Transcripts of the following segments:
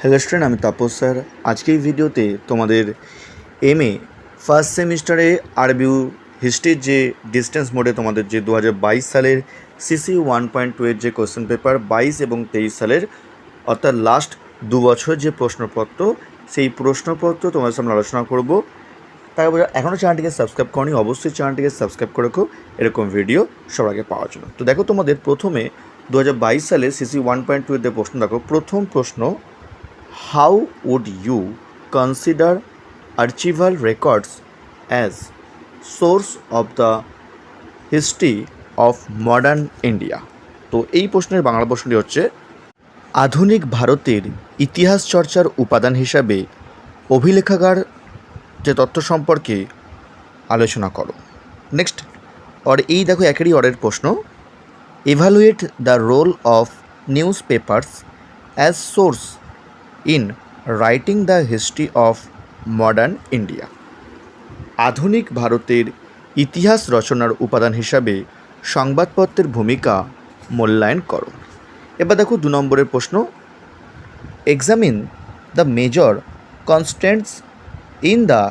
Hello student, আমি Tapas sir. আজকে এই ভিডিওতে তোমাদের এম এ ফার্স্ট সেমিস্টারে আরবিউ হিস্ট্রির যে ডিস্টেন্স মোডে তোমাদের যে দু হাজার বাইশ সালের সিসি ওয়ান পয়েন্ট টু এর যে কোশ্চেন পেপার বাইশ এবং তেইশ সালের অর্থাৎ লাস্ট দু বছর যে প্রশ্নপত্র, সেই প্রশ্নপত্র তোমাদের সামনে আলোচনা করব। তারপরে এখনও চ্যানেলটিকে সাবস্ক্রাইব করনি, অবশ্যই চ্যানেলটিকে সাবস্ক্রাইব করে রাখো। এরকম ভিডিও সবার আগে পাওয়ার জন্য। তো দেখো তোমাদের প্রথমে দু হাজার বাইশ সালে সিসি ওয়ান পয়েন্ট টু এর প্রশ্ন দেখো। প্রথম প্রশ্ন how would you consider archival records as source of the history of modern India তো এই প্রশ্নের বাংলা প্রশ্নটি হচ্ছে আধুনিক ভারতের ইতিহাস চর্চার উপাদান হিসাবে অভিলেখাগার যে তথ্য সম্পর্কে আলোচনা করো নেক্সট অর এই দেখো একেরই অরের প্রশ্ন evaluate the role of newspapers as source in writing the history of modern India আধুনিক ভারতের ইতিহাস রচনার উপাদান হিসাবে সংবাদপত্রের ভূমিকা মূল্যায়ন করো। এবার দেখো দু নম্বরের প্রশ্ন। Examine the major constants in the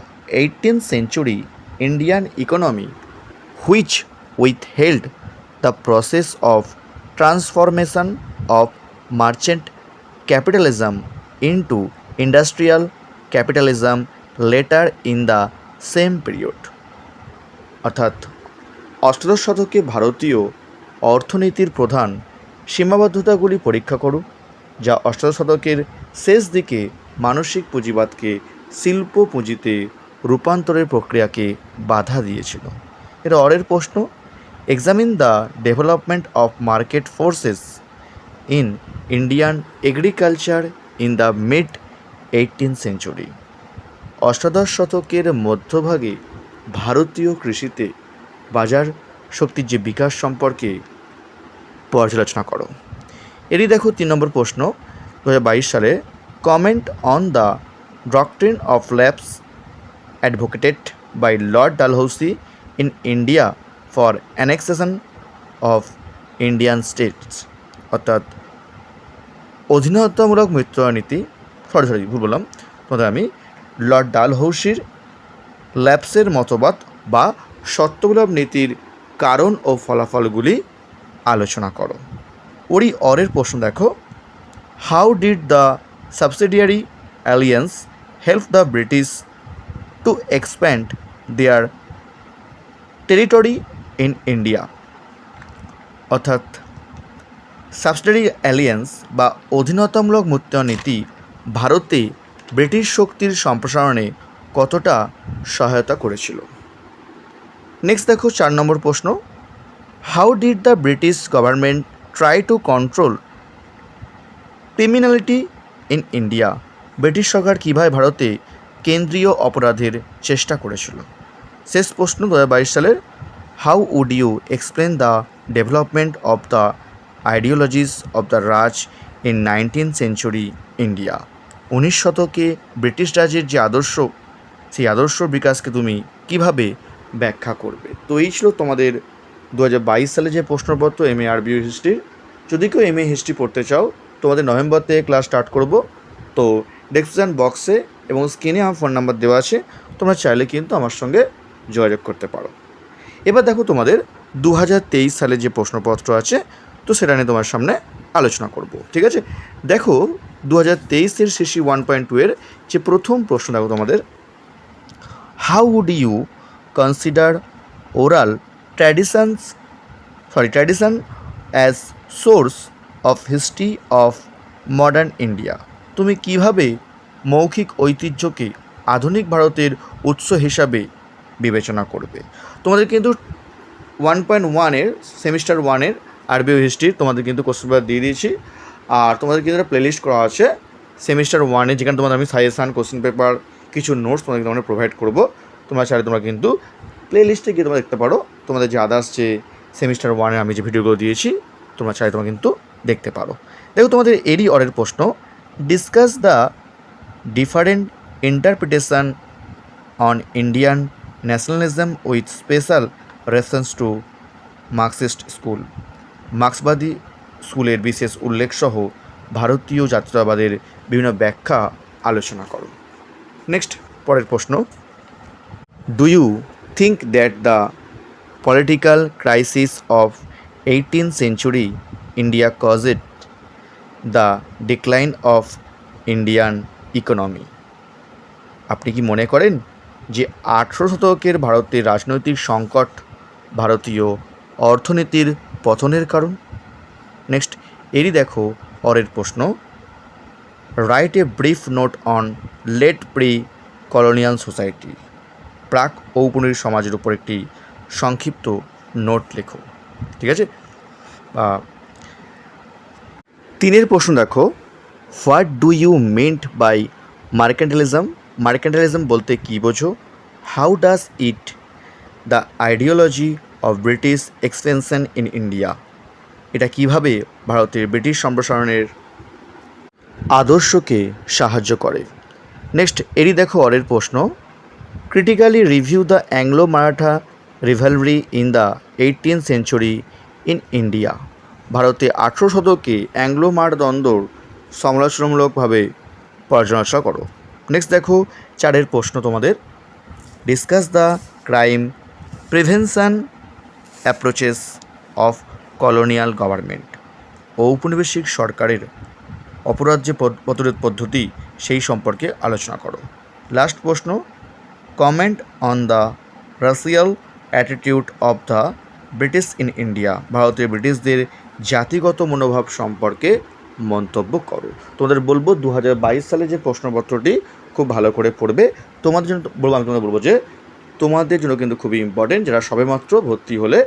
eighteen century Indian economy which withheld the process of transformation of merchant capitalism into industrial capitalism later in the same period. অর্থাৎ, অষ্টাদশ শতকে ভারতীয় অর্থনীতির প্রধান সীমাবদ্ধতাগুলি পরীক্ষা করু, যা অষ্টাদশ শতকের শেষ দিকে মানসিক পুঁজিবাদকে শিল্প পুঁজিতে রূপান্তরের প্রক্রিয়াকে বাধা দিয়েছিল এর অরের প্রশ্ন examine the development of market forces in Indian agriculture in the mid 18th century অষ্টাদশ শতকের মধ্যভাগে ভারতীয় কৃষিতে বাজার শক্তির যে বিকাশ সম্পর্কে পর্যালোচনা করো। এরই দেখো তিন নম্বর প্রশ্ন দু হাজার বাইশ সালে comment on the doctrine of lapse advocated by Lord Dalhousie in India for annexation of Indian states অর্থাৎ অধীনতামূলক মৃত্যুনীতি সরি সরি ভুল বললাম। তোমাদের আমি লর্ড ডালহৌসির ল্যাপসের মতবাদ বা সত্যবিলোপ নীতির কারণ ও ফলাফলগুলি আলোচনা করো। ওরই অরের প্রশ্ন দেখো। How did the subsidiary alliance help the British to expand their territory in India অর্থাৎ সাবসিডারি অ্যালিয়েন্স বা অধীনতামূলক নীতি ভারতে ব্রিটিশ শক্তির সম্প্রসারণে কতটা সহায়তা করেছিল? নেক্সট দেখো চার নম্বর প্রশ্ন। How did the British government try to control criminality in India British সরকার কীভাবে ভারতে কেন্দ্রীয় অপরাধের চেষ্টা করেছিল? শেষ প্রশ্ন দু হাজার বাইশ সালের how would you explain the development of the ideologies of the Raj in nineteen century India উনিশ শতকে ব্রিটিশ রাজের যে আদর্শ, সেই আদর্শ বিকাশকে তুমি কীভাবে ব্যাখ্যা করবে? তো এই ছিল তোমাদের দু হাজার বাইশ সালে যে প্রশ্নপত্র এম এ আরবি হিস্ট্রি যদি কেউ এম এ হিস্ট্রি পড়তে চাও, তোমাদের নভেম্বর থেকে ক্লাস স্টার্ট করব। তো ডেসক্রিপশান বক্সে এবং স্ক্রিনে আমার ফোন নাম্বার দেওয়া আছে, তোমরা চাইলে কিন্তু আমার সঙ্গে যোগাযোগ করতে পারো। এবার দেখো তোমাদের দু হাজার তেইশ সালে যে প্রশ্নপত্র আছে তো সেটা নিয়ে তোমার সামনে আলোচনা করব, ঠিক আছে? দেখো দু হাজার তেইশের সিসি ওয়ান পয়েন্ট টু এর যে প্রথম প্রশ্ন, দেখো তোমাদের। How would you consider oral traditions sorry tradition as source of history of modern India তুমি কীভাবে মৌখিক ঐতিহ্যকে আধুনিক ভারতের উৎস হিসাবে বিবেচনা করবে? তোমাদের কিন্তু ওয়ান পয়েন্ট ওয়ানের সেমিস্টার ওয়ানের আরবিও হিস্ট্রি তোমাদের কিন্তু কোশ্চেন পেপার দিয়ে দিয়েছি। আর তোমাদের কিন্তু একটা প্লেলিস্ট করা আছে। সেমিস্টার ওয়ানে যেখানে তোমাদের আমি সাজেশান কোশ্চেন পেপার কিছু নোটস তোমাদের তোমাদের প্রোভাইড করব। তোমরা চাইলে তোমরা কিন্তু প্লেলিস্টে গিয়ে তোমরা দেখতে পারো। তোমাদের যে আদার্স যে সেমিস্টার ওয়ানে আমি যে ভিডিওগুলো দিয়েছি, তোমরা চাইলে তোমরা কিন্তু দেখতে পারো। দেখো তোমাদের এরই অরের প্রশ্ন। Discuss the different interpretation on Indian nationalism with special reference to Marxist school মার্ক্সবাদী স্কুলের বিশেষ উল্লেখসহ ভারতীয় জাতীয়তাবাদের বিভিন্ন ব্যাখ্যা আলোচনা করো। নেক্সট, পরের প্রশ্ন। Do you think that the political crisis of eighteen century India caused the decline of Indian economy আপনি কি মনে করেন যে আঠেরো শতকের ভারতের রাজনৈতিক সংকট ভারতীয় অর্থনীতির পতনের কারণ? নেক্সট এরই দেখো অরের প্রশ্ন। Write a brief note on late pre colonial society প্রাক ঔপনিবেশিক সমাজের উপর একটি সংক্ষিপ্ত নোট লেখো। ঠিক আছে? তিনের প্রশ্ন দেখো। What do you meant by mercantilism mercantilism বলতে কী বোঝো? How does it the ideology of British expansion in India এটা কীভাবে ভারতের ব্রিটিশ সম্প্রসারণের আদর্শকে সাহায্য করে? নেক্সট এরই দেখো অরের প্রশ্ন। Critically review the Anglo Maratha rivalry in the eighteen century in India ভারতে আঠেরো শতকে অ্যাংলো মার দ্বন্দ্বর সমালোচনামূলকভাবে পর্যালোচনা করো। নেক্সট দেখো চারের প্রশ্ন তোমাদের। Discuss the crime prevention approaches of colonial government ঔপনিবেশিক সরকারের অপরাধ যে প্রতিরোধ পদ্ধতি, সেই সম্পর্কে আলোচনা করো। লাস্ট প্রশ্ন comment on the racial attitude of the British in India ভারতের ব্রিটিশদের জাতিগত মনোভাব সম্পর্কে মন্তব্য করো। তোমাদের বলব দু হাজার বাইশ সালে যে প্রশ্নপত্রটি খুব ভালো করে পড়বে, তোমাদের জন্য বলব, আমি তোমাদের বলব যে তোমাদের জন্য কিন্তু খুবই ইম্পর্টেন্ট যারা সবেমাত্র ভর্তি হলে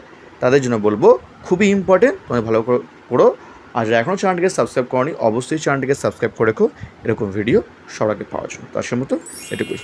তাদের জন্য বলব খুবই ইম্পর্টেন্ট তোমাদের ভালো করো আর যারা এখনও চ্যানেলটিকে সাবস্ক্রাইব করনি, অবশ্যই চ্যানেলটিকে সাবস্ক্রাইব করে রেখো। এরকম ভিডিও আগে পাওয়ার জন্য। তার মতো এটুকুই।